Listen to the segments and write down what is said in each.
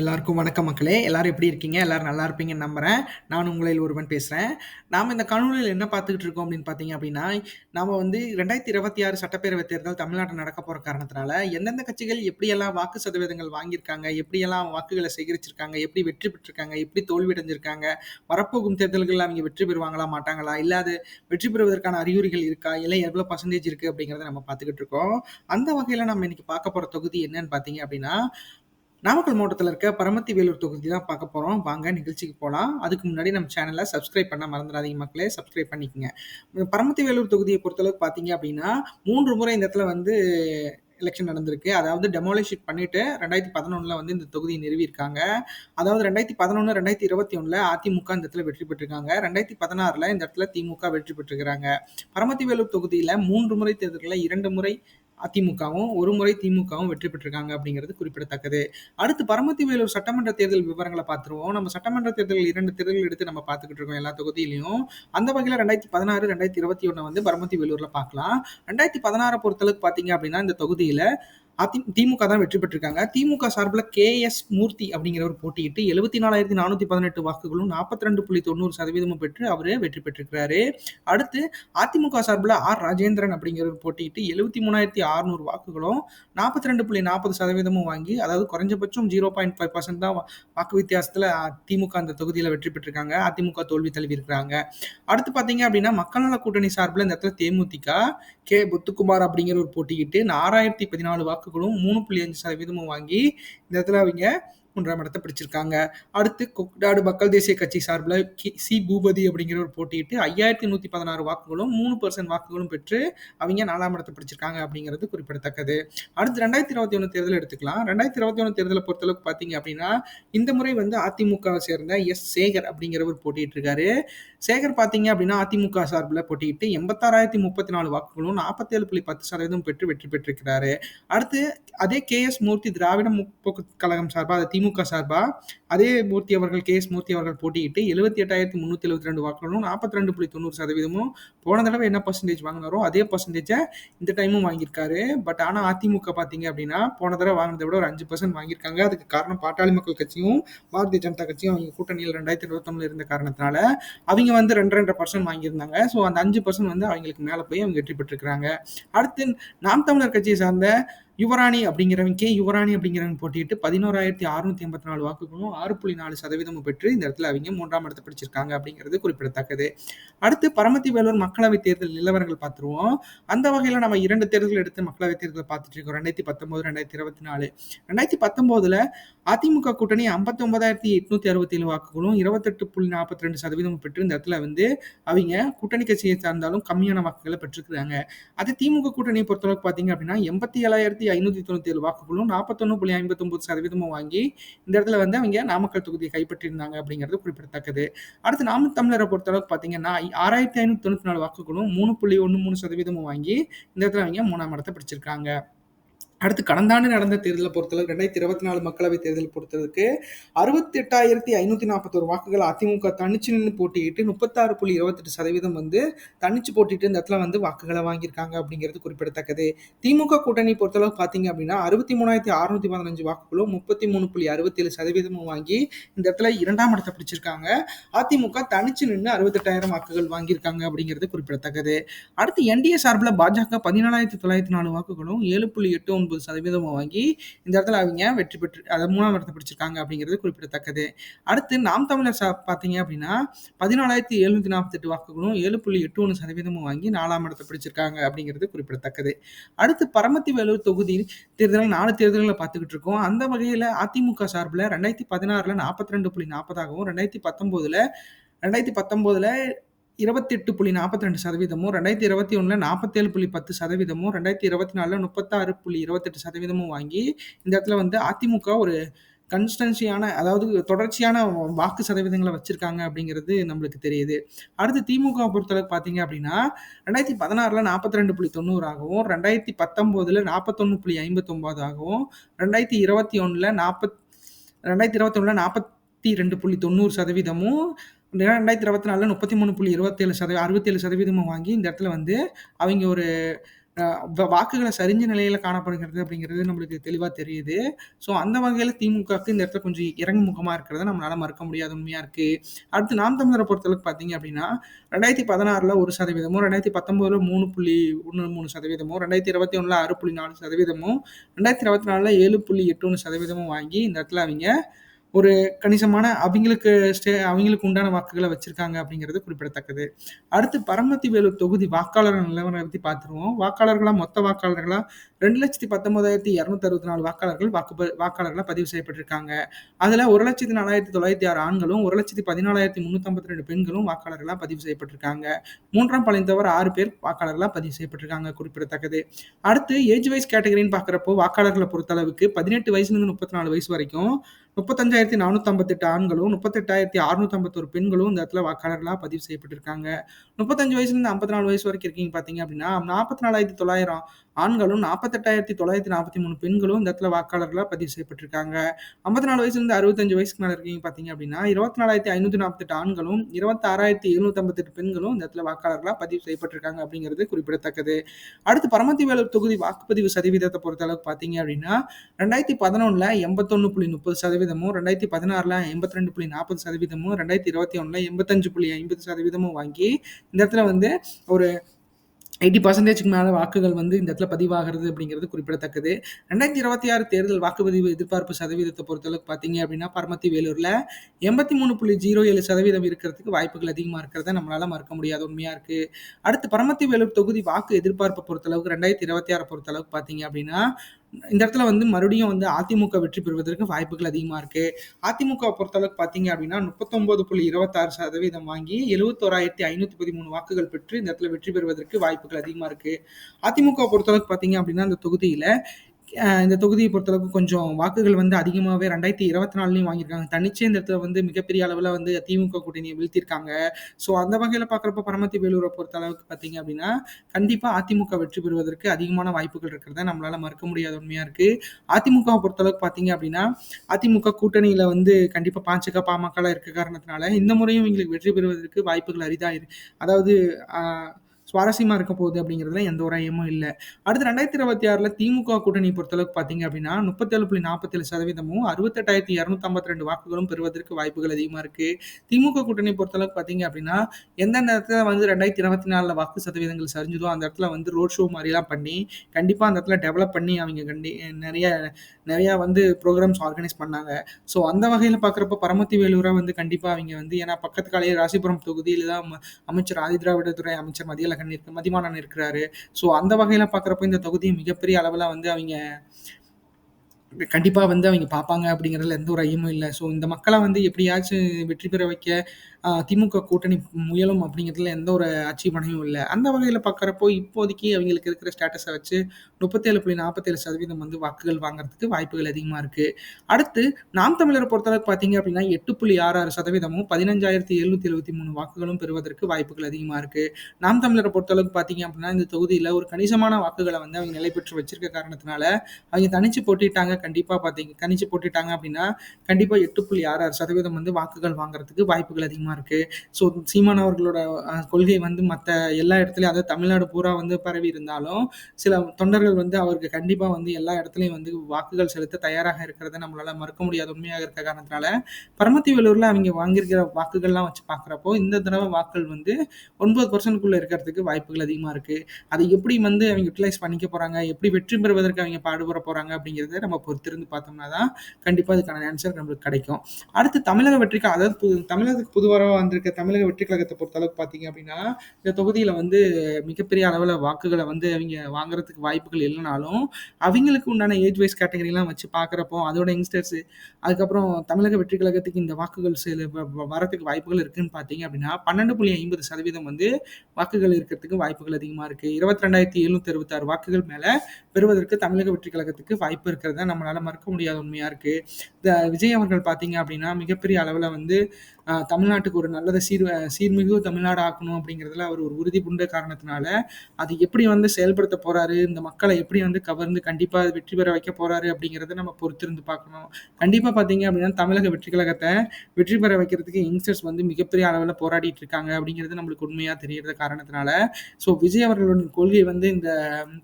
எல்லாருக்கும் வணக்கம் மக்களே. எல்லாரும் எப்படி இருக்கீங்க? எல்லாரும் நல்லா இருப்பீங்கன்னு நம்புறேன். நான் உங்களில் ஒருவன் பேசுகிறேன் நாம் இந்த காணொலியில் என்ன பார்த்துக்கிட்டு இருக்கோம் அப்படின்னு பார்த்தீங்க அப்படின்னா நாம் வந்து ரெண்டாயிரத்தி இருபத்தி ஆறு சட்டப்பேரவை தேர்தல் தமிழ்நாட்டில் நடக்க போகிற காரணத்தினால எந்தெந்த கட்சிகள் எப்படியெல்லாம் வாக்கு சதவீதங்கள் வாங்கியிருக்காங்க எப்படியெல்லாம் வாக்குகளை சேகரிச்சிருக்காங்க எப்படி வெற்றி பெற்றிருக்காங்க எப்படி தோல்வி அடைஞ்சிருக்காங்க வரப்போகும் தேர்தல்களில் அவங்க வெற்றி பெறுவாங்களா மாட்டாங்களா இல்லாது வெற்றி பெறுவதற்கான அறிகுறிகள் இருக்கா இல்லை எவ்வளோ பர்சன்டேஜ் இருக்குது அப்படிங்கிறத நம்ம பார்த்துக்கிட்டு இருக்கோம். அந்த வகையில் நம்ம இன்னைக்கு பார்க்க போகிற தொகுதி என்னன்னு பார்த்தீங்க அப்படின்னா நாமக்கல் மாவட்டத்தில் இருக்க பரமத்தி வேலூர் தொகுதி தான் பார்க்க போகிறோம் வாங்க நிகழ்ச்சிக்கு போகலாம் அதுக்கு முன்னாடி நம்ம சேனலை சப்ஸ்கிரைப் பண்ண மறந்துடாதீங்க மக்களே. சப்ஸ்கிரைப் பண்ணிக்கோங்க. பரமத்தி வேலூர் தொகுதியை பொறுத்தளவுக்கு பார்த்தீங்க அப்படின்னா மூன்று முறை இந்த இடத்துல வந்து எலெக்ஷன் நடந்திருக்கு. அதாவது டெமாலிஷிட் பண்ணிட்டு ரெண்டாயிரத்தி பதினொன்றில் வந்து இந்த தொகுதியை நிறுவியிருக்காங்க. அதாவது ரெண்டாயிரத்தி பதினொன்று ரெண்டாயிரத்தி இருபத்தி ஒன்றில் அதிமுக இந்த இடத்துல வெற்றி பெற்றிருக்காங்க. ரெண்டாயிரத்தி பதினாறில் இந்த இடத்துல திமுக வெற்றி பெற்றிருக்கிறாங்க. பரமத்தி வேலூர் தொகுதியில் மூன்று முறை தேர்தலில் இரண்டு முறை அதிமுகவும் ஒரு முறை திமுகவும் வெற்றி பெற்றிருக்காங்க அப்படிங்கிறது குறிப்பிடத்தக்கது. அடுத்து பரமத்தி வேலூர் சட்டமன்ற தேர்தல் விவரங்களை பார்த்துருவோம். நம்ம சட்டமன்ற தேர்தல் இரண்டு தேர்தல் எடுத்து நம்ம பார்த்துக்கிட்டு இருக்கோம் எல்லா தொகுதியிலையும். அந்த வகையில் ரெண்டாயிரத்தி பதினாறு ரெண்டாயிரத்தி இருபத்தி ஒன்று வந்து பரமத்தி வேலூரில் பார்க்கலாம். ரெண்டாயிரத்தி பதினாறு பொறுத்தளவுக்கு பார்த்தீங்க அப்படின்னா இந்த தொகுதியில் அதி திமுக தான் வெற்றி பெற்றிருக்காங்க. திமுக சார்பில் கே எஸ் மூர்த்தி அப்படிங்கிறவர் போட்டியிட்டு எழுபத்தி நாலாயிரத்தி நானூற்றி பதினெட்டு வாக்குகளும் நாற்பத்தி ரெண்டு புள்ளி தொண்ணூறு சதவீதமும் பெற்று அவர் வெற்றி பெற்றிருக்கிறாரு. அடுத்து அதிமுக சார்பில் ஆர் ராஜேந்திரன் அப்படிங்கிறவர் போட்டியிட்டு எழுபத்தி மூணாயிரத்தி அறுநூறு வாக்குகளும் நாற்பத்தி ரெண்டு புள்ளி நாற்பது சதவீதமும் வாங்கி அதாவது குறைஞ்சபட்சம் ஜீரோ பாயிண்ட் ஃபைவ் பர்சன்ட் தான் வாக்கு வித்தியாசத்தில் திமுக அந்த தொகுதியில் வெற்றி பெற்றிருக்காங்க. அதிமுக தோல்வி தழுவி இருக்கிறாங்க அடுத்து பார்த்தீங்க அப்படின்னா மக்கள் நல கூட்டணி சார்பில் இந்த இடத்துல தேமுதிக கே புத்துக்குமார் அப்படிங்கிற ஒரு போட்டியிட்டு ஆறாயிரத்தி பதினாலு வாக்கு வாக்குகளும் மூணு புள்ளி அஞ்சு சதவீதமும் வாங்கி இந்த இடத்துல அவங்க மூன்றாம் இடத்தை பிடிச்சிருக்காங்க. அடுத்து கொக்டாடு மக்கள் தேசிய கட்சி சார்பில் சி பூபதி அப்படிங்கிற ஒரு போட்டியிட்டு ஐயாயிரத்தி நூற்றி பதினாறு வாக்குகளும் மூணு பர்சன்ட் வாக்குகளும் பெற்று அவங்க நாலாம் இடத்தை பிடிச்சிருக்காங்க அப்படிங்கிறது குறிப்பிடத்தக்கது. அடுத்து ரெண்டாயிரத்தி இருபத்தி ஒன்று தேர்தல் எடுத்துக்கலாம். ரெண்டாயிரத்தி இருபத்தி ஒன்று தேர்தலை பொறுத்தளவுக்கு பார்த்தீங்க அப்படின்னா இந்த முறை வந்து அதிமுகவை சேர்ந்த எஸ் சேகர் அப்படிங்கிறவர் போட்டிட்டு இருக்காரு. சேகர் பார்த்தீங்க அப்படின்னா அதிமுக சார்பில் போட்டியிட்டு எண்பத்தாறாயிரத்தி முப்பத்தி நாலு வாக்குகளும் நாற்பத்தேழு புள்ளி பத்து சதவீதம் பெற்று வெற்றி பெற்றிருக்கிறாரு. அடுத்து அதே கே எஸ் மூர்த்தி திராவிட முற்போக்கு கழகம் சார்பாக அதை திமுக சார்பாக அதே மூர்த்தி அவர்கள் கே எஸ் மூர்த்தி அவர்கள் போட்டியிட்டு எழுபத்தி எட்டாயிரத்தி முந்நூற்றி எழுபத்தி ரெண்டு வாக்குகளும் நாற்பத்தி ரெண்டு புள்ளி தொண்ணூறு சதவீதமும் போன தடவை என்ன பர்சன்டேஜ் வாங்கினாரோ அதே பர்சன்டேஜை இந்த டைமும் வாங்கியிருக்காரு. பட் ஆனால் அதிமுக பார்த்தீங்க அப்படின்னா போன தடவை வாங்கினதை விட ஒரு அஞ்சு பர்சன்ட் வாங்கியிருக்காங்க. அதுக்கு காரணம் பாட்டாளி மக்கள் கட்சியும் பாரதிய ஜனதா கட்சியும் அவங்க கூட்டணியில் ரெண்டாயிரத்தி இருபத்தொன்னுல இருந்த காரணத்தினால அவங்க வந்து ரெண்டு ரெண்டு பர்சன்ட் வாங்கியிருந்தாங்க. ஸோ அந்த அஞ்சு பர்சன்ட் வந்து அவங்களுக்கு மேலே போய் அவங்க வெற்றி பெற்றிருக்கிறாங்க. அடுத்து நாம் தமிழர் கட்சியை சார்ந்த யுவராணி அப்படிங்கிறவங்க கே யுவராணி அப்படிங்கிறவங்க போட்டிட்டு பதினோராயிரத்தி அறுநூத்தி எண்பத்தி நாலு வாக்குகளும் ஆறு புள்ளி நாலு சதவீதமும் பெற்று இந்த இடத்துல அவங்க மூன்றாம் இடத்தை பிடிச்சிருக்காங்க அப்படிங்கிறது குறிப்பிடத்தக்கது. அடுத்து பரமத்தி வேலூர் மக்களவை தேர்தல் நிலவரங்கள் பார்த்துருவோம். அந்த வகையில் நம்ம இரண்டு தேர்தல் எடுத்து மக்களவை தேர்தல் பார்த்துட்டு இருக்கோம். ரெண்டாயிரத்தி பத்தொன்பது ரெண்டாயிரத்தி இருபத்தி நாலு. ரெண்டாயிரத்தி பத்தொன்பதுல அதிமுக கூட்டணி ஐம்பத்தி ஒன்பதாயிரத்தி எட்நூத்தி அறுபத்தி ஏழு வாக்குகளும் இருபத்தெட்டு புள்ளி நாற்பத்தி ரெண்டு சதவீதம் பெற்று இந்த இடத்துல வந்து அவங்க கூட்டணி கட்சியை சார்ந்தாலும் கம்மியான வாக்குகளை பெற்றிருக்கிறாங்க. அது திமுக கூட்டணியை பொறுத்தளவுக்கு பார்த்தீங்க அப்படின்னா எண்பத்தி ஏழாயிரத்தி ஐநூத்தி தொண்ணூத்தி ஏழு வாக்குகளும் நாற்பத்தொன்னு புள்ளி ஐம்பத்தி ஒன்பது சதவீதமும் வாங்கி இந்த இடத்துல வந்து அவங்க நாமக்கல் தொகுதியை கைப்பற்றியிருந்தாங்க அப்படிங்கிறது குறிப்பிடத்தக்கது. அடுத்து நாம தமிழரை பொறுத்தளவுக்கு பார்த்தீங்கன்னா ஆறாயிரத்தி ஐநூத்தி தொண்ணூத்தி நாலு வாக்குகளும் மூணு புள்ளி ஒன்று மூணு சதவீதமும் வாங்கி இந்த இடத்துல அவங்க மூணாம் இடத்தை பிடிச்சிருக்காங்க. அடுத்து கடந்த ஆண்டு நடந்த தேர்தலை பொறுத்தளவு ரெண்டாயிரத்தி இருபத்தி நாலு மக்களவை தேர்தல் பொறுத்தளவுக்கு அறுபத்தி எட்டாயிரத்தி ஐநூற்றி நாற்பத்தோரு வாக்குகள் அதிமுக தனிச்சு நின்று போட்டியிட்டு முப்பத்தாறு புள்ளி இருபத்தெட்டு சதவீதம் வந்து தனிச்சு போட்டிட்டு இந்த இடத்துல வந்து வாக்குகளை வாங்கியிருக்காங்க அப்படிங்கிறது குறிப்பிடத்தக்கது. திமுக கூட்டணி பொறுத்தளவு பார்த்தீங்க அப்படின்னா அறுபத்தி மூணாயிரத்தி அறுநூத்தி பதினஞ்சு வாக்குகளும் முப்பத்தி மூணு புள்ளி அறுபத்தேழு சதவீதமும் வாங்கி இந்த இடத்துல இரண்டாம் இடத்தை பிடிச்சிருக்காங்க. அதிமுக தனிச்சு நின்று அறுபத்தெட்டாயிரம் வாக்குகள் வாங்கியிருக்காங்க அப்படிங்கிறது குறிப்பிடத்தக்கது. அடுத்து என்டிஏ சார்பில் பாஜக பதினாலாயிரத்தி தொள்ளாயிரத்தி நாலு வாக்குகளும் ஏழு புள்ளி எட்டு ஒன்பது சதவீதமும் வாங்கி இந்த இடத்துல அவங்க வெற்றி பெற்று அதை மூணாம் இடத்தை பிடிச்சிருக்காங்க அப்படிங்கிறது குறிப்பிடத்தக்கது. அடுத்து நாம் தமிழர் பார்த்தீங்க அப்படின்னா பதினாலாயிரத்தி எழுநூத்தி நாற்பத்தெட்டு வாக்குகளும் ஏழு புள்ளி எட்டு ஒன்று சதவீதமும் வாங்கி நாலாம் இடத்தை பிடிச்சிருக்காங்க அப்படிங்கிறது குறிப்பிடத்தக்கது. அடுத்து பரமத்தி வேலூர் தொகுதி தேர்தல் நாலு தேர்தல்களை பார்த்துக்கிட்டு இருக்கோம். அந்த வகையில் அதிமுக சார்பில் ரெண்டாயிரத்தி பதினாறில் நாற்பத்தி ரெண்டு புள்ளி நாற்பதாகவும் ரெண்டாயிரத்தி பத்தொம்போதில் ரெண்டாயிரத்தி பத்தொம்போதில் இருபத்தெட்டு புள்ளி நாற்பத்தி ரெண்டு சதவீதமும் ரெண்டாயிரத்தி இருபத்தி ஒன்றில் நாற்பத்தேழு புள்ளி பத்து சதவீதமும் ரெண்டாயிரத்தி இருபத்தி நாலில் முப்பத்தாறு புள்ளி இருபத்தெட்டு சதவீதமும் வாங்கி இந்த இடத்துல வந்து அதிமுக ஒரு கன்ஸ்டன்சியான அதாவது தொடர்ச்சியான வாக்கு சதவீதங்களை வச்சிருக்காங்க அப்படிங்கிறது நம்மளுக்கு தெரியுது. அடுத்து திமுக பொறுத்தளவுக்கு பார்த்தீங்க அப்படின்னா ரெண்டாயிரத்தி பதினாறில் நாற்பத்தி ரெண்டு புள்ளி தொண்ணூறாகவும் ரெண்டாயிரத்தி பத்தொம்போதில் நாற்பத்தொன்று புள்ளி ஐம்பத்தொம்போதாகவும் ரெண்டாயிரத்தி இருபத்தி ஒன்றில் நாற்பத் ரெண்டாயிரத்தி இருபத்தி ஒன்றில் நாற்பத்தி ரெண்டு புள்ளி தொண்ணூறு சதவீதமும் ரெண்டாயிரத்தி இருபத்தி நாலில் முப்பத்தி மூணு புள்ளி இருபத்தேழு சதவீதம் அறுபத்தேழு சதவீதமும் வாங்கி இந்த இடத்துல வந்து அவங்க ஒரு வாக்குகளை சரிஞ்ச நிலையில் காணப்படுகிறது அப்படிங்கிறது நம்மளுக்கு தெளிவாக தெரியுது. ஸோ அந்த வகையில் திமுகவுக்கு இந்த இடத்துல கொஞ்சம் இறங்குமுகமாக இருக்கிறத நம்மளால் மறக்க முடியாத உண்மையாக இருக்குது அடுத்து நாம் தமிழரை பொறுத்தளவுக்கு பார்த்தீங்க அப்படின்னா ரெண்டாயிரத்தி பதினாறில் ஒரு சதவீதமும் ரெண்டாயிரத்தி பத்தொம்போதில் மூணு புள்ளி ஒன்று மூணு சதவீதமும் ரெண்டாயிரத்தி இருபத்தி ஒன்றில் ஆறு புள்ளி நாலு சதவீதமும் ரெண்டாயிரத்தி இருபத்தி நாலில் ஏழு புள்ளி எட்டு ஒன்று சதவீதமும் வாங்கி இந்த இடத்துல அவங்க ஒரு கணிசமான அவங்களுக்கு ஸ்டே அவங்களுக்கு உண்டான வாக்குகளை வச்சிருக்காங்க அப்படிங்கிறது குறிப்பிடத்தக்கது. அடுத்து பரமத்தி வேலூர் தொகுதி வாக்காளர் நிலவரம் பற்றி பார்த்துருவோம். வாக்காளர்களாக மொத்த வாக்காளர்களாக ரெண்டு லட்சத்தி பத்தொம்போதாயிரத்தி இரநூத்தி அறுபத்தி நாலு வாக்காளர்கள் வாக்கு வாக்காளர்களாக பதிவு செய்யப்பட்டிருக்காங்க. அதில் ஒரு லட்சத்தி நாலாயிரத்தி தொள்ளாயிரத்தி ஆறு ஆண்களும், 1,14,352 பெண்களும் வாக்காளர்களாக பதிவு செய்யப்பட்டிருக்காங்க. மூன்றாம் பழைந்தவர் ஆறு பேர் வாக்காளர்களாக பதிவு செய்யப்பட்டிருக்காங்க குறிப்பிடத்தக்கது. அடுத்து ஏஜ் வைஸ் கேட்டகரின்னு பார்க்குறப்போ வாக்காளர்களை பொறுத்தளவுக்கு 18 வயசுலேருந்து 34 வயசு வரைக்கும் முப்பத்தஞ்சாயிரத்தி நானூற்றம்பத்தெட்டு ஆண்களும் முப்பத்தெட்டாயிரத்தி அறுநூற்றம்பத்தொரு பெண்களும் இந்த இடத்துல வாக்காளர்களாக பதிவு செய்யப்பட்டிருக்காங்க. முப்பத்தஞ்சு வயசுலேருந்து ஐம்பத்தி நாலு வயசு வரைக்கும் இருக்கீங்க பார்த்தீங்க அப்படின்னா நாற்பத்தி நாலாயிரத்தி தொள்ளாயிரம் ஆண்களும் நாற்பத்தெட்டாயிரத்தி தொள்ளாயிரத்தி நாற்பத்தி மூணு பெண்களும் இந்த இடத்துல வாக்காளர்களாக பதிவு செய்யப்பட்டிருக்காங்க. ஐம்பத்தி நாலு வயசுலேருந்து அறுபத்தஞ்சு வயசுக்கு மேலே இருக்கீங்க பார்த்தீங்க அப்படின்னா இருபத்தி நாலாயிரத்தி ஐநூற்றி நாற்பத்தெட்டு ஆண்களும் இருபத்தாறாயிரத்தி எழுநூற்றம்பத்தெட்டு பெண்களும் இந்த இடத்துல வாக்காளர்களாக பதிவு செய்யப்பட்டிருக்காங்க அப்படிங்கிறது குறிப்பிடத்தக்கது. அடுத்து பரமத்தி தொகுதி வாக்குப்பதிவு சதவீதத்தை பொறுத்த அளவுக்கு பார்த்தீங்க அப்படின்னா ரெண்டாயிரத்தி பதினொன்றில் எண்பத்தொன்னு புள்ளி முப்பது சதவீதம் சதவீதமும் ரெண்டாயிரத்தி பதினாறில் எண்பத்தி ரெண்டு புள்ளி நாற்பது சதவீதமும் ரெண்டாயிரத்தி இருபத்தி ஒன்றில் எண்பத்தஞ்சு புள்ளி ஐம்பது சதவீதமும் வாங்கி இந்த இடத்துல வந்து ஒரு எயிட்டி பர்சன்டேஜ்க்கு மேலே வாக்குகள் வந்து இந்த இடத்துல பதிவாகிறது அப்படிங்கிறது குறிப்பிடத்தக்கது. ரெண்டாயிரத்தி இருபத்தி ஆறு தேர்தல் வாக்குப்பதிவு எதிர்பார்ப்பு சதவீதத்தை பொறுத்தளவுக்கு பார்த்தீங்க அப்படின்னா பரமத்தி வேலூரில் எண்பத்தி மூணு புள்ளி ஜீரோ ஏழு சதவீதம் இருக்கிறதுக்கு வாய்ப்புகள் அதிகமாக இருக்கிறத நம்மளால் மறக்க முடியாது உண்மையாக இருக்குது அடுத்து பரமத்தி வேலூர் தொகுதி வாக்கு எதிர்பார்ப்பை பொறுத்தளவுக்கு ரெண்டாயிரத்தி இருபத்தி ஆறு பொறுத்தளவுக்கு பார்த்தீங்க அப்படின்னா இந்த இடத்துல வந்து மறுபடியும் வந்து அதிமுக வெற்றி பெறுவதற்கு வாய்ப்புகள் அதிகமா இருக்கு. அதிமுக பொறுத்தளவுக்கு பார்த்தீங்க அப்படின்னா 39.26% வாங்கி 71,513 வாக்குகள் பெற்று இந்த இடத்துல வெற்றி பெறுவதற்கு வாய்ப்புகள் அதிகமா இருக்கு. அதிமுக பொறுத்தளவுக்கு பார்த்தீங்க அப்படின்னா, இந்த தொகுதியில இந்த தொகுதியை பொறுத்தளவுக்கு கொஞ்சம் வாக்குகள் வந்து அதிகமாவே 2024லயும் வாங்கியிருக்காங்க. தனிச்சே இந்த இடத்துல வந்து மிகப்பெரிய அளவில் வந்து திமுக கூட்டணியை வீழ்த்தியிருக்காங்க. ஸோ அந்த வகையில் பார்க்குறப்ப பரமத்தி வேலூர பொறுத்தளவுக்கு பார்த்தீங்க அப்படின்னா, கண்டிப்பாக அதிமுக வெற்றி பெறுவதற்கு அதிகமான வாய்ப்புகள் இருக்கிறத நம்மளால் மறுக்க முடியாத உண்மையாக இருக்குது அதிமுகவை பொறுத்தளவுக்கு பார்த்தீங்க அப்படின்னா, அதிமுக கூட்டணியில் வந்து கண்டிப்பாக பாஞ்சக பாமகலாம் இருக்க காரணத்தினால இந்த முறையும் இவங்களுக்கு வெற்றி பெறுவதற்கு வாய்ப்புகள் அரிதாக இரு அதாவது சுவாரஸ்யமாக சுவாரஸ்யமா இருக்க போகுது அப்படிங்கிறதுல எந்த ஒரு ஐயமும் இல்லை அடுத்து 2026ல திமுக கூட்டணி பொறுத்தளவுக்கு பார்த்தீங்க அப்படின்னா முப்பத்தேழு புள்ளி நாற்பத்தேழு சதவீதமும் அறுபத்தெட்டாயிரத்தி இரநூத்தி ரெண்டு வாக்குகளும் பெறுவதற்கு வாய்ப்புகள் அதிகமா இருக்கு. திமுக கூட்டணி பொறுத்தளவுக்கு பார்த்தீங்க அப்படின்னா, எந்தெந்த இடத்துல வந்து 2024ல வாக்கு சதவீதங்கள் சரிஞ்சதோ அந்த இடத்துல வந்து ரோட் ஷோ மாதிரிலாம் பண்ணி, கண்டிப்பா அந்த இடத்துல டெவலப் பண்ணி அவங்க கண்டி நிறைய நிறையா வந்து ப்ரோக்ராம்ஸ் ஆர்கனைஸ் பண்ணாங்க. ஸோ அந்த வகையில் பார்க்குறப்ப பரமத்தி வேலூர வந்து கண்டிப்பா அவங்க வந்து ஏன்னா காலையில் ராசிபுரம் தொகுதியில் தான் அமைச்சர் அமைச்சர் ஆதிதிராவிடத்துறை அமைச்சர் மதியழகன் இருக்கு மதிவாணன் இருக்கிறாரு. ஸோ அந்த வகையில பார்க்குறப்போ இந்த தொகுதி மிகப்பெரிய அளவுல வந்து அவங்க கண்டிப்பாக வந்து அவங்க பார்ப்பாங்க அப்படிங்கிறதுல எந்த ஒரு ஐயமும் இல்லை. ஸோ இந்த மக்களை வந்து எப்படியாச்சும் வெற்றி பெற வைக்க திமுக கூட்டணி முயலும் அப்படிங்கிறதுல எந்த ஒரு ஆட்சேபனையும் இல்லை. அந்த வகையில் பார்க்குறப்போ இப்போதைக்கு அவங்களுக்கு இருக்கிற ஸ்டேட்டஸை வச்சு 37.47% வந்து வாக்குகள் வாங்குறதுக்கு வாய்ப்புகள் அதிகமாக இருக்குது அடுத்து நாம் தமிழரை பொறுத்தளவுக்கு பார்த்தீங்க அப்படின்னா எட்டு புள்ளி ஆறு ஆறு சதவீதமும் பதினஞ்சாயிரத்தி எழுநூத்தி எழுபத்தி மூணு வாக்குகளும் பெறுவதற்கு வாய்ப்புகள் அதிகமாக இருக்குது நாம் தமிழரை பொறுத்தளவுக்கு பார்த்தீங்க அப்படின்னா, இந்த தொகுதியில் ஒரு கணிசமான வாக்குகளை வந்து அவங்க நிலை பெற்று வச்சிருக்க காரணத்தினால, அவங்க தனிச்சு போட்டிட்டாங்க கண்டிப்பாக பார்த்தீங்க கணிச்சு போட்டுட்டாங்க அப்படின்னா, கண்டிப்பாக எட்டு புள்ளி ஆறு ஆறு சதவீதம் வந்து வாக்குகள் வாங்குறதுக்கு வாய்ப்புகள் அதிகமாக இருக்குது ஸோ சீமான் அவர்களோட கொள்கை வந்து மற்ற எல்லா இடத்துலையும் அதாவது தமிழ்நாடு பூரா வந்து பரவி இருந்தாலும், சில தொண்டர்கள் வந்து அவருக்கு கண்டிப்பாக வந்து எல்லா இடத்துலையும் வந்து வாக்குகள் செலுத்த தயாராக இருக்கிறத நம்மளால் மறுக்க முடியாத உண்மையாக இருக்க காரணத்தினால, பரமத்தி வேலூர்ல அவங்க வாங்கியிருக்கிற வாக்குகள்லாம் வச்சு பார்க்குறப்போ, இந்த தடவை வாக்குகள் வந்து ஒன்பது பர்சன்ட்குள்ளே இருக்கிறதுக்கு வாய்ப்புகள் அதிகமாக இருக்குது அதை எப்படி வந்து அவங்க யுட்டிலைஸ் பண்ணிக்க போகிறாங்க எப்படி வெற்றி பெறுவதற்கு அவங்க பாடுபட போகிறாங்க அப்படிங்கிறத நம்ம பொறுத்திருந்து பார்த்தோம்னா தான், கண்டிப்பாக அதுக்கான ஆன்சர் நம்மளுக்கு கிடைக்கும். அடுத்து தமிழக வெற்றிக்கு அதாவது புது தமிழகத்துக்கு புது வந்திருக்க தமிழக வெற்றி கழகத்தை பொறுத்த பொறுத்தளவுக்கு பார்த்தீங்க அப்படின்னா, இந்த தொகுதியில் வந்து மிகப்பெரிய அளவில் வாக்குகளை வந்து அவங்க வாங்குறதுக்கு வாய்ப்புகள் இல்லைனாலும் அவங்களுக்கு உண்டான ஏஜ் வைஸ் கேட்டகரிலாம் வச்சு பார்க்குறப்போ, அதோட யங்ஸ்டர்ஸ் அதுக்கப்புறம் தமிழக வெற்றி கழகத்துக்கு இந்த வாக்குகள் சில வரத்துக்கு வாய்ப்புகள் இருக்குன்னு பார்த்தீங்க அப்படின்னா, 12.50% வந்து வாக்குகள் இருக்கிறதுக்கு வாய்ப்புகள் அதிகமாக இருக்குது இருபத்தி ரெண்டாயிரத்தி எழுநூத்தி அறுபத்தாறு வாக்குகள் மேலே பெறுவதற்கு தமிழக வெற்றி கழகத்துக்கு வாய்ப்பு இருக்கிறத நம்மளால மறுக்க முடியாத உண்மையா இருக்கு. இந்த விஜய் அவர்கள் பார்த்தீங்க அப்படின்னா, மிகப்பெரிய அளவுல வந்து தமிழ்நாட்டுக்கு ஒரு நல்லத சீர் சீர்மிகு தமிழ்நாடு ஆக்கணும் அப்படிங்கிறதுல அவர் ஒரு உறுதி பூண்ட காரணத்தினால, அது எப்படி வந்து செயல்படுத்த போறாரு, இந்த மக்களை எப்படி வந்து கவர்ந்து கண்டிப்பா வெற்றி பெற வைக்க போறாரு அப்படிங்கிறத நம்ம பொறுத்திருந்து பார்க்கணும். கண்டிப்பா பார்த்தீங்க அப்படின்னா, தமிழக வெற்றி கழகத்தை வெற்றி பெற வைக்கிறதுக்கு யங்ஸ்டர்ஸ் வந்து மிகப்பெரிய அளவுல போராடிட்டு இருக்காங்க அப்படிங்கிறது நம்மளுக்கு உண்மையா தெரியறது காரணத்தினால, ஸோ விஜய் அவர்களுடைய கொள்கை வந்து இந்த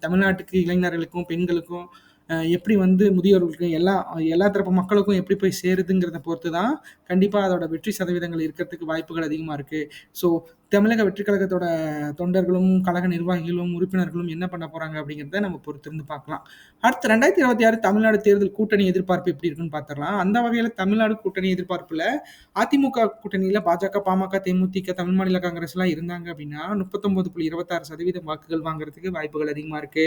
தமிழ்நாட்டுக்கு இளைஞர்களுக்கும், பெண்களுக்கும் எப்படி வந்து முதியோர்களுக்கு எல்லா எல்லா தரப்பு மக்களுக்கும் எப்படி போய் சேருதுங்கிறத பொறுத்து தான், கண்டிப்பாக அதோட வெற்றி சதவீதங்கள் இருக்கிறதுக்கு வாய்ப்புகள் அதிகமாக இருக்குது ஸோ தமிழக வெற்றி கழகத்தோட தொண்டர்களும், கழக நிர்வாகிகளும், உறுப்பினர்களும் என்ன பண்ண போறாங்க அப்படிங்கிறத நம்ம பொறுத்திருந்து பார்க்கலாம். அடுத்து 2026 தமிழ்நாடு தேர்தல் கூட்டணி எதிர்பார்ப்பு எப்படி இருக்குன்னு பார்த்துரலாம். அந்த வகையில தமிழ்நாடு கூட்டணி எதிர்பார்ப்புல அதிமுக கூட்டணியில பாஜக, பாமக, தேமுதிக, தமிழ் மாநில காங்கிரஸ்லாம் இருந்தாங்க அப்படின்னா 39.26% வாக்குகள் வாங்குறதுக்கு வாய்ப்புகள் அதிகமா இருக்கு.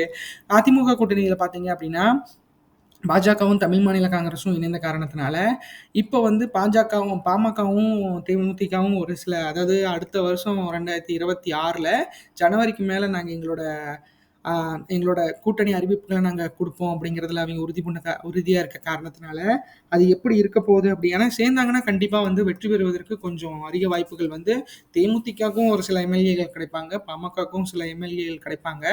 அதிமுக கூட்டணியில பாத்தீங்க அப்படின்னா, பாஜகவும், தமிழ் மாநில காங்கிரஸும் இணைந்த காரணத்தினால, இப்போ வந்து பாஜகவும், பாமகவும், தேமுதிகவும் ஒரு சில அதாவது அடுத்த வருஷம் 2026ல ஜனவரிக்கு மேலே நாங்கள் எங்களோட எங்களோட கூட்டணி அறிவிப்புகளை நாங்கள் கொடுப்போம் அப்படிங்கிறதுல அவங்க உறுதி பண்ண கா இருக்க காரணத்தினால, அது எப்படி இருக்க போகுது அப்படி ஏன்னா சேர்ந்தாங்கன்னா கண்டிப்பாக வந்து வெற்றி பெறுவதற்கு கொஞ்சம் அதிக வாய்ப்புகள் வந்து தேமுதிகவுக்கும் ஒரு சில எம்.எல்.ஏ.கள் கிடைப்பாங்க. பாமகவுக்கும் சில எம்.எல்.ஏ.கள் கிடைப்பாங்க.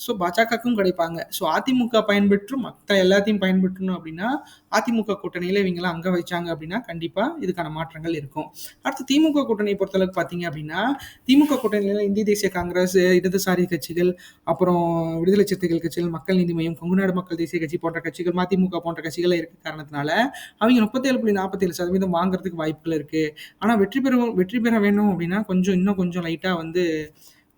ஸோ பாஜகவுக்கும் கிடைப்பாங்க. ஸோ அதிமுக பயன்பெற்று மற்ற எல்லாத்தையும் பயன்பெற்றணும் அப்படின்னா, அதிமுக கூட்டணியில் இவங்கலாம் அங்கே வச்சாங்க அப்படின்னா, கண்டிப்பாக இதுக்கான மாற்றங்கள் இருக்கும். அடுத்து திமுக கூட்டணியை பொறுத்தளவுக்கு பார்த்தீங்க அப்படின்னா, திமுக கூட்டணியில் இந்திய தேசிய காங்கிரஸ், இடதுசாரி கட்சிகள், அப்புறம் விடுதலை சிறுத்தைகள் கட்சிகள், மக்கள் நீதி மையம் கொங்குநாடு மக்கள் தேசிய கட்சி போன்ற கட்சிகள், மதிமுக போன்ற கட்சிகள் இருக்க காரணத்தினால, அவங்க முப்பத்தேழு புள்ளி நாற்பத்தேழு சதவீதம் வாங்குறதுக்கு வாய்ப்புகள் இருக்கு. ஆனா வெற்றி பெறுவோம் வெற்றி பெற வேணும் அப்படின்னா, கொஞ்சம் இன்னும் கொஞ்சம் லைட்டா வந்து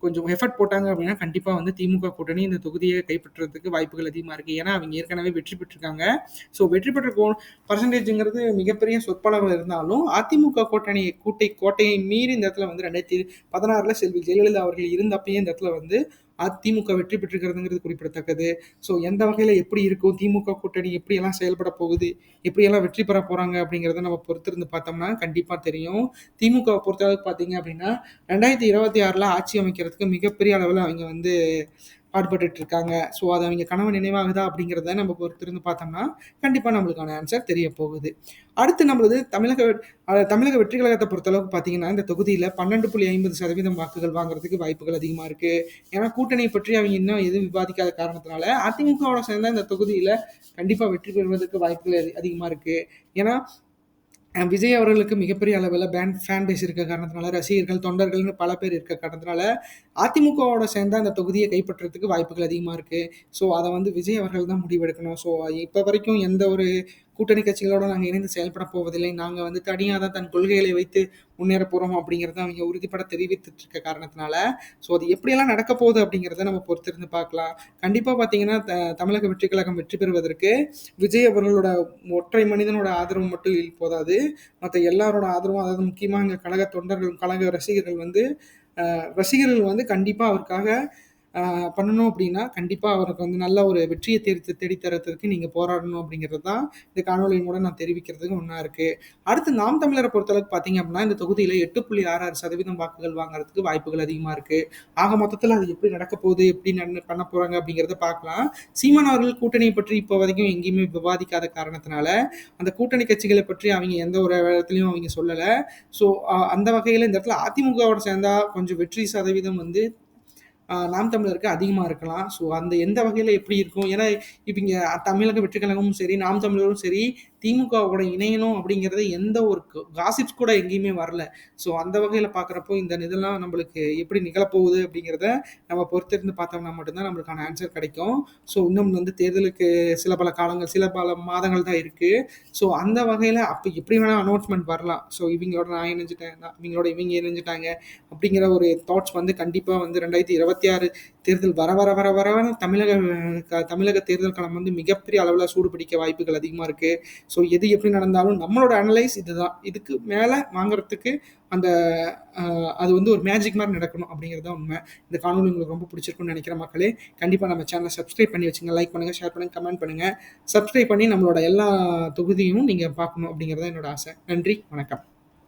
கொஞ்சம் எஃபர்ட் போட்டாங்க அப்படின்னா, கண்டிப்பாக வந்து திமுக கூட்டணி இந்த தொகுதியை கைப்பற்றுறதுக்கு வாய்ப்புகள் அதிகமாக இருக்குது ஏன்னா, அவங்க ஏற்கனவே வெற்றி பெற்றிருக்காங்க. ஸோ வெற்றி பெற்ற கோ பர்சன்டேஜுங்கிறது மிகப்பெரிய சொற்பளவில் இருந்தாலும், அதிமுக கூட்டணி கூட்டை கோட்டையை மீறி இந்த இடத்துல வந்து 2016ல செல்வி ஜெயலலிதா அவர்கள் இருந்தப்பயே இந்த இடத்துல வந்து அதிமுக வெற்றி பெற்றிருக்கிறதுங்கிறது குறிப்பிடத்தக்கது. ஸோ எந்த வகையில் எப்படி இருக்கும், திமுக கூட்டணி எப்படியெல்லாம் செயல்பட போகுது, எப்படியெல்லாம் வெற்றி பெற போகிறாங்க அப்படிங்கிறத நம்ம பொறுத்திருந்து பார்த்தோம்னா கண்டிப்பாக தெரியும். திமுகவை பொறுத்தளவுக்கு பார்த்தீங்க அப்படின்னா, 2026ல ஆட்சி அமைக்கிறதுக்கு மிகப்பெரிய அளவில் அவங்க வந்து பாடுபட்டு இருக்காங்க. ஸோ அது அவங்க கனவு நினைவாகுதா அப்படிங்கிறத நம்ம பொறுத்திருந்து பார்த்தோம்னா, கண்டிப்பாக நம்மளுக்கான ஆன்சர் தெரிய போகுது. அடுத்து நம்மளது தமிழக தமிழக வெற்றி கழகத்தை பொறுத்தளவுக்கு பார்த்தீங்கன்னா, இந்த தொகுதியில் பன்னெண்டு புள்ளி ஐம்பது சதவீதம் வாக்குகள் வாங்குறதுக்கு வாய்ப்புகள் அதிகமாக இருக்குது ஏன்னா கூட்டணியை பற்றி அவங்க இன்னும் எதுவும் விவாதிக்காத காரணத்தினால, அதிமுகவோட சேர்ந்தால் இந்த தொகுதியில் கண்டிப்பாக வெற்றி பெறுவதற்கு வாய்ப்புகள் அதிகமாக இருக்குது ஏன்னா, விஜய் அவர்களுக்கு மிகப்பெரிய அளவில் பேன் ஃபேன் பேஸ் இருக்க காரணத்தினால, ரசிகர்கள், தொண்டர்கள்னு பல பேர் இருக்க காரணத்தினால, அதிமுகவோட சேர்ந்தா அந்த தொகுதியை கைப்பற்றுறதுக்கு வாய்ப்புகள் அதிகமாக இருக்குது ஸோ அதை வந்து விஜய் அவர்கள் தான் முடிவெடுக்கணும். ஸோ இப்போ வரைக்கும் எந்த ஒரு கூட்டணி கட்சிகளோட நாங்கள் இணைந்து செயல்பட போவதில்லை. நாங்கள் வந்து தனியாக தான் தன் கொள்கைகளை வைத்து முன்னேற போகிறோம் அப்படிங்கிறத அவங்க உறுதிப்பட தெரிவித்துட்டு இருக்க காரணத்தினால, ஸோ அது எப்படியெல்லாம் நடக்க போகுது அப்படிங்கிறத நம்ம பொறுத்திருந்து பார்க்கலாம். கண்டிப்பாக பார்த்தீங்கன்னா, த தமிழக வெற்றி கழகம் வெற்றி பெறுவதற்கு விஜய் அவர்களோட ஒற்றை மனிதனோட ஆதரவு மட்டும் போதாது. மற்ற எல்லாரோட ஆதரவும் அதாவது முக்கியமாக எங்க கழக தொண்டர்கள், கழக ரசிகர்கள் வந்து ரசிகர்கள் வந்து கண்டிப்பாக அவருக்காக பண்ணணும் அப்படின்னா, கண்டிப்பாக அவருக்கு வந்து நல்ல ஒரு வெற்றியை தேடி தேடி நீங்கள் போராடணும் அப்படிங்கிறது தான் இந்த காணொலியின் மூலம் நான் தெரிவிக்கிறதுக்கு ஒன்றா இருக்குது அடுத்து நாம் தமிழரை பொறுத்தளவுக்கு பார்த்தீங்க அப்படின்னா, இந்த தொகுதியில் எட்டு புள்ளி ஆறு ஆறு சதவீதம் வாக்குகள் வாங்குறதுக்கு வாய்ப்புகள் அதிகமாக இருக்குது ஆக மொத்தத்தில் அது எப்படி நடக்க போகுது, எப்படி பண்ண போகிறாங்க அப்படிங்கிறத பார்க்கலாம். சீமான் அவர்கள் கூட்டணியை பற்றி இப்போ வரைக்கும் எங்கேயுமே விவாதிக்காத காரணத்தினால, அந்த கூட்டணி கட்சிகளை பற்றி அவங்க எந்த ஒரு இடத்துலையும் அவங்க சொல்லலை. ஸோ அந்த வகையில் இந்த இடத்துல அதிமுகவோட சேர்ந்தால் கொஞ்சம் வெற்றி சதவீதம் வந்து நாம் தமிழருக்கு அதிகமாக இருக்கலாம். ஸோ அந்த எந்த வகையில் எப்படி இருக்கும்? ஏன்னா, இப்போ இங்கே தமிழக வெற்றி கழகமும் சரி, நாம் தமிழரும் சரி, திமுகவோட இணையணும் அப்படிங்கிறது எந்த ஒரு காசிப்ஸ் கூட எங்கேயுமே வரல. ஸோ அந்த வகையில் பார்க்குறப்போ இந்த இதெல்லாம் நம்மளுக்கு எப்படி நிகழப்போகுது அப்படிங்கிறத நம்ம பொறுத்திருந்து பார்த்தோம்னா மட்டும்தான் நம்மளுக்கான ஆன்சர் கிடைக்கும். ஸோ இன்னும் வந்து தேர்தலுக்கு சில பல காலங்கள், சில பல மாதங்கள் தான் இருக்குது ஸோ அந்த வகையில் அப்போ எப்படி வேணால் அனௌன்ஸ்மெண்ட் வரலாம். ஸோ இவங்களோட நான் இணைஞ்சிட்டேன் இவங்களோட இவங்க இணைஞ்சிட்டாங்க இணைஞ்சுட்டாங்க அப்படிங்கிற ஒரு தாட்ஸ் வந்து கண்டிப்பாக வந்து ரெண்டாயிரத்தி இருபத்தி 2026 தேர்தல் வர வர வர வர தமிழக தமிழக தேர்தல் களம் வந்து மிகப்பெரிய அளவில் சூடு பிடிக்க வாய்ப்புகள் அதிகமாக இருக்கு. ஸோ எது எப்படி நடந்தாலும் நம்மளோட அனலைஸ் இதுதான். இதுக்கு மேலே வாங்குறதுக்கு அந்த அது வந்து ஒரு மேஜிக் மாதிரி நடக்கணும் அப்படிங்கிறது தான் உண்மை இந்த காணொலி உங்களுக்கு ரொம்ப பிடிச்சிருக்கும்னு நினைக்கிற மக்களே. கண்டிப்பாக நம்ம சேனலை சப்ஸ்கிரைப் பண்ணி வச்சுங்க. லைக் பண்ணுங்கள் ஷேர் பண்ணுங்க, கமெண்ட் பண்ணுங்கள் சப்ஸ்கிரைப் பண்ணி நம்மளோட எல்லா தொகுதியும் நீங்கள் பார்க்கணும் அப்படிங்கிறது தான் என்னோட ஆசை. நன்றி, வணக்கம்.